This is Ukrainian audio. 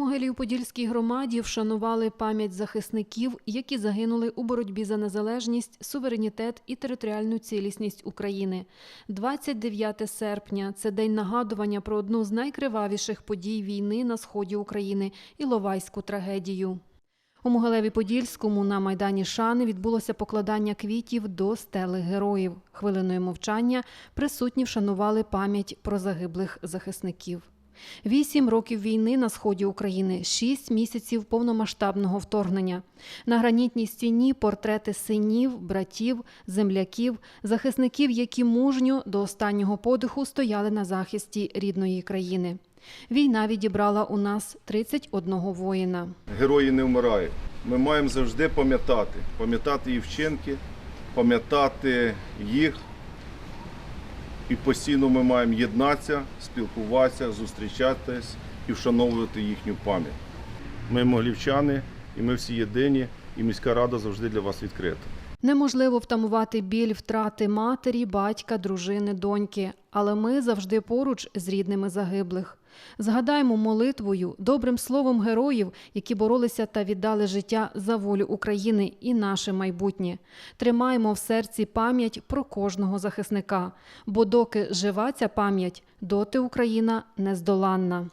Могилів-Подільській громаді вшанували пам'ять захисників, які загинули у боротьбі за незалежність, суверенітет і територіальну цілісність України. 29 серпня це день нагадування про одну з найкривавіших подій війни на сході України Іловайську трагедію. У Могилеві-Подільському на майдані Шани відбулося покладання квітів до стели героїв. Хвилиною мовчання присутні вшанували пам'ять про загиблих захисників. Вісім років війни на сході України, шість місяців повномасштабного вторгнення. На гранітній стіні портрети синів, братів, земляків, захисників, які мужньо до останнього подиху стояли на захисті рідної країни. Війна відібрала у нас 31 воїна. Герої не вмирають. Ми маємо завжди пам'ятати, пам'ятати їх вчинки, пам'ятати їх. І постійно ми маємо єднатися, спілкуватися, зустрічатись і вшановувати їхню пам'ять. Ми моглівчани, і ми всі єдині, і міська рада завжди для вас відкрита. Неможливо втамувати біль втрати матері, батька, дружини, доньки, але ми завжди поруч з рідними загиблих. Згадаймо молитвою, добрим словом героїв, які боролися та віддали життя за волю України і наше майбутнє. Тримаємо в серці пам'ять про кожного захисника, бо доки жива ця пам'ять, доти Україна нездоланна.